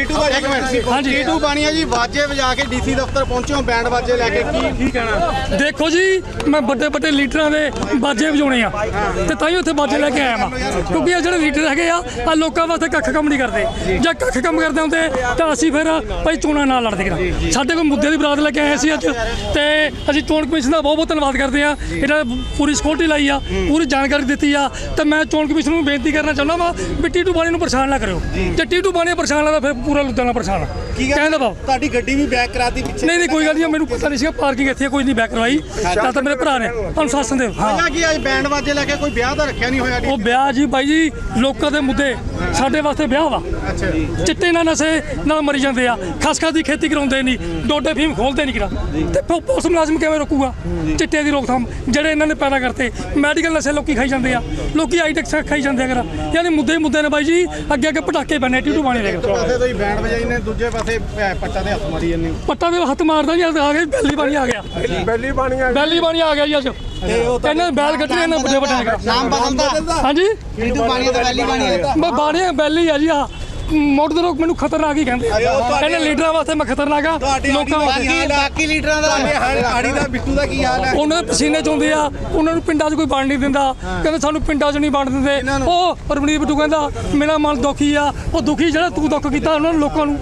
ਇੱਕ ਮਿੰਟ ਹਾਂਜੀ। ਟੀਟੂ ਬਾਣੀਆ ਜੀ ਬਾਜੇ ਵਜਾ ਕੇ ਡੀਸੀ ਦਫ਼ਤਰ ਪਹੁੰਚੇ ਹੋ ਬੈਂਡ ਬਾਜੇ ਲੈ ਕੇ। ਕੀ ਕੀ ਕਹਿਣਾ? ਦੇਖੋ ਜੀ ਮੈਂ ਵੱਡੇ ਵੱਡੇ ਲੀਡਰਾਂ ਦੇ ਬਾਜੇ ਵਜਾਉਣੇ ਆ। ਤੇ ਤਾਂ ਹੀ ਉੱਥੇ ਬਾਜੇ ਲੈ ਕੇ ਆਇਆ ਵਾਂ। ਕਿਉਂਕਿ ਇਹ ਜਿਹੜੇ ਲੀਡਰ ਹੈਗੇ ਆ ਆ ਲੋਕਾਂ ਵਾਸਤੇ ਕੱਖ ਕੰਮ ਨਹੀਂ ਕਰਦੇ। ਜੇ। ਕੱਖ ਕੰਮ ਕਰਦੇ ਹੁੰਦੇ ਤਾਂ ਅਸੀਂ ਫਿਰ ਭਾਈ ਚੋਣਾਂ ਨਾਲ ਲੜਦੇ ਕਰਾਂ ਸਾਡੇ ਕੋਲ ਮੁੱਦੇ ਦੀ ਬਰਾਤ ਲੈ ਕੇ ਆਏ ਸੀ ਅੱਜ। ਤੇ ਅਸੀਂ ਚੋਣ ਕਮਿਸ਼ਨ ਦਾ ਬਹੁਤ ਬਹੁਤ ਧੰਨਵਾਦ ਕਰਦੇ ਆ ਇਹਨਾਂ ਨੇ ਪੂਰੀ ਸਿਕਿਉਰਿਟੀ ਲਾਈ ਆ ਪੂਰੀ ਜਾਣਕਾਰੀ ਦਿੱਤੀ ਆ। ਤੇ ਮੈਂ ਚੋਣ ਕਮਿਸ਼ਨ ਨੂੰ ਬੇਨਤੀ ਕਰਨਾ ਚਾਹੁੰਦਾ ਵਾਂ ਵੀ ਟੀਟੂ ਬਾਣੀ ਨੂੰ ਪਰੇਸ਼ਾਨ ਨਾ ਕਰਿਓ। ਜੇ ਟੀਟੂ ਬਾਣੀ ਪਰੇਸ਼ਾਨ ਲੱਗਦਾ ਫਿਰ ਪੂਰਾ ਲੁਧਿਆਣਾ ਪਰੇਸ਼ਾਨ ਆ। ਕਹਿੰਦਾ ਬਾਬ ਤੁਹਾਡੀ ਗੱਡੀ ਵੀ ਬੈਕ ਕਰਾਤੀ ਪਿੱਛੇ। ਨਹੀਂ ਨਹੀਂ ਕੋਈ ਗੱਲ ਨਹੀਂ ਮੈਨੂੰ ਪਤਾ ਨਹੀਂ ਸੀਗਾ ਪਾਰਕਿੰਗ ਇੱਥੇ ਕੋਈ ਨਹੀਂ ਬੈਕ ਕਰਵਾਈ। ਤਾਂ ਤਾਂ ਮੇਰੇ ਭਰਾ ਨੇ ਅਨੁਸ਼ਾਸਨ ਦੇ ਹਾਂ। ਪਹਿਲਾਂ ਕੀ ਅੱਜ ਬੈਂਡ ਬਾਜੇ ਲੈ ਕੇ ਕੋਈ ਵਿਆਹ ਦਾ ਰੱਖਿਆ ਨਹੀਂ ਹੋਇਆ ਉਹ ਵਿਆਹ ਜੀ ਬਾਈ ਜੀ ਲੋਕਾਂ ਦੇ ਮੁੱਦੇ। ਸਾਡੇ ਵਾਸਤੇ ਵਿਆਹ ਵਾ। ਅੱਛਾ। ਜੀ ਚਿੱਟੇ ਨਾਲ ਨਸ਼ੇ ਨਾਲ ਮਰੀ ਜਾਂਦੇ ਆ। ਖਸਖਸ ਦੀ ਖੇਤੀ ਕਰਾਉਂਦੇ ਨਹੀਂ। ਡੋਡੇ ਫੀਮ ਖੋਲਦੇ ਨਹੀਂ ਕਿਰਾ। ਤੇ ਪੁ- ਪੁਲਿਸ ਮੁਲਾਜ਼ਮ ਕਿਵੇਂ ਰੋਕੂਗਾ? ਚਿੱਟੇ ਦੀ ਰੋਕਥਾਮ। ਜਿਹੜੇ ਇਹਨਾਂ ਨੇ ਪੈਦਾ ਕਰਤੇ ਮੈਡੀਕਲ ਨਸ਼ੇ ਲੋਕੀ ਖਾਈ ਜਾਂਦੇ ਆ। ਲੋਕੀ ਆਈਟੈਕਸ ਖਾਈ ਜਾਂਦੇ ਆ ਕਿਰਾ। ਯਾਨੀ ਮੁੱਦੇ ਹੀ ਮੁੱਦੇ ਨੇ ਬਾਈ ਜੀ। ਅੱਗੇ ਅੱਗੇ ਪਟਾਕੇ ਪੈਣੇ ਟੀਟੂ ਬਾਣੀ ਦੇ ਇੱਕ ਪਾਸੇ ਤੋਂ ਹੀ ਬੈਂਡ ਵਜਾਈ ਨੇ ਦੂਜੇ ਪਾਸੇ ਪੱਟਾਂ ਦੇ ਹੱਥ ਮਾਰੀ ਜਾਂਦੇ ਪੱਟਾ ਦੇ ਹੱਥ ਮਾਰਦਾ ਜੀ ਆ ਗਿਆ ਬੈਲੀ ਬਾਣੀ ਆ ਗਿਆ। ਬੈਲੀ ਬਾਣੀਆਂ ਬੈਲੀ ਬਾਣੀ ਆ ਗਿਆ ਜੀ ਅੱਜ। ਇਹਨਾਂ ਬੈਲ ਕੱਢਣੇ ਇਹਨਾਂ ਵੱਡੇ ਵੱਡੇ ਨਾਮ ਬਦਲਦਾ। ਹਾਂਜੀ? ਟੀਟੂ ਬਾਣੀਆ ਤੇ ਵੈਲੀ ਬਾਣੀਆ ਮੈਂ ਬਾਣੀਆਂ ਬੈਲੀ ਆ ਜੀ ਆ ਮੋਟਰ ਦੇ ਲੋਕ ਮੈਨੂੰ ਖਤਰਨਾਕ ਹੀ ਕਹਿੰਦੇ ਕਹਿੰਦੇ ਲੀਡਰਾਂ ਵਾਸਤੇ ਮੈਂ ਖਤਰਨਾਕ ਆ ਲੋਕਾਂ ਵਾਸਤੇ। ਬਾਕੀ ਲੀਡਰਾਂ ਦਾ ਆੜੀ ਦਾ ਬਿੱਟੂ ਦਾ ਕੀ ਹਾਲ ਹੈ ਉਹਨਾਂ ਦੇ ਪਸੀਨੇ ਚੋਂਦੇ ਆ ਉਹਨਾਂ ਨੂੰ ਪਿੰਡਾਂ 'ਚ ਕੋਈ ਵੰਡ ਨਹੀਂ ਦਿੰਦਾ। ਕਹਿੰਦੇ ਸਾਨੂੰ ਪਿੰਡਾਂ 'ਚ ਨਹੀਂ ਵੰਡ ਦਿੰਦੇ। ਉਹ ਪਰਮਨੀਤ ਬਿੱਟੂ ਕਹਿੰਦਾ ਮੇਰਾ ਮਨ ਦੁਖੀ ਆ। ਉਹ ਦੁਖੀ ਜਿਹੜਾ ਤੂੰ ਦੁੱਖ ਕੀਤਾ ਉਹਨਾਂ ਨੂੰ ਲੋਕਾਂ ਨੂੰ।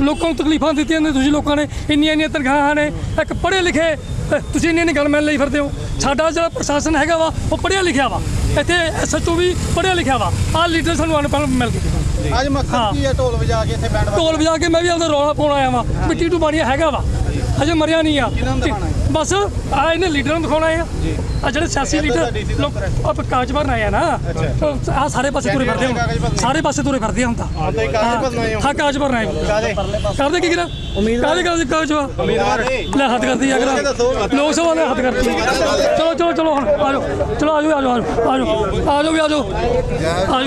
ਲੋਕਾਂ ਨੂੰ ਤਕਲੀਫਾਂ ਦਿੱਤੀਆਂ ਨੇ ਤੁਸੀਂ ਲੋਕਾਂ ਨੇ। ਇੰਨੀਆਂ ਇੰਨੀਆਂ ਤਨਖਾਹਾਂ ਨੇ। ਇੱਕ ਪੜ੍ਹੇ ਲਿਖੇ ਤੁਸੀਂ ਇੰਨੀ ਇੰਨੀ ਗੱਲ ਮੰਨ ਲਈ ਫਿਰਦੇ ਹੋ। ਸਾਡਾ ਜਿਹੜਾ ਪ੍ਰਸ਼ਾਸਨ ਹੈਗਾ ਵਾ ਉਹ ਪੜ੍ਹਿਆ ਲਿਖਿਆ ਵਾ। ਇੱਥੇ ਐਸਐਚਓ ਵੀ ਪੜ੍ਹਿਆ ਲਿਖਿਆ ਵਾ। ਆਹ ਲੀਡਰ ਸਾਨੂੰ ਅਨਪੜ੍ਹ ਮਿਲ ਗਏ। ਅੱਜ ਮਕਸਦ ਕੀ ਹੈ ਢੋਲ ਵਜਾ ਕੇ ਇੱਥੇ ਬੈਂਡ ਢੋਲ ਵਜਾ ਕੇ ਮੈਂ ਵੀ ਆਪਦਾ ਰੌਲਾ ਪਾਉਣ ਆਇਆ ਵਾਂ। ਮਿੱਟੀ ਟੂ ਬਾਣੀਆ ਹੈਗਾ ਵਾ। ਅਜੇ ਮਰਿਆ ਨਹੀਂ ਆ। ਕਿਹਨਾਂ ਨੂੰ ਦਿਖਾਉਣਾ ਬਸ ਆ ਇਹਨੇ ਲੀਡਰਾਂ ਨੂੰ ਦਿਖਾਉਣਾ ਆ ਆ ਜਿਹੜੇ ਸਿਆਸੀ ਲੀਡਰ ਲੋਕ ਆਪ ਕਾਗਜ਼ ਭਰਨ ਆਏ ਆ ਨਾ। ਆ ਸਾਰੇ ਪਾਸੇ ਤੁਰੇ ਫਿਰਦੇ ਹੁਣ। ਸਾਰੇ ਪਾਸੇ ਤੁਰੇ ਫਿਰਦੇ ਆ ਹੁਣ ਤਾਂ। ਤਾਂ ਇਹ ਕਾਗਜ਼ ਭਰਨ ਆਏ ਹੋ? ਹਾਂ ਕਾਗਜ਼ ਭਰਨ ਆਏ? ਕਰਦੇ ਕੀ ਕਰਾ ਕਾਹਦੇ ਕਾਗਜ਼ ਕਾਗਜ਼ ਵਾ? ਉਮੀਦਵਾਰ। ਲੈ ਹੱਥ ਕਰਦੀ ਆ ਕਰਾ ਲੋਕ ਸਭਾ ਨੇ ਹੱਥ ਕਰਦੀ ਚਲੋ ਚਲੋ ਚਲੋ ਹੁਣ ਆ ਜਾਓ। ਚਲੋ ਆ ਜਾਓ ਆ ਜਾਓ ਆ ਜਾਓ। ਆ ਜਾਓ ਵੀ ਆ ਜਾਓ ਆ ਜਾਓ।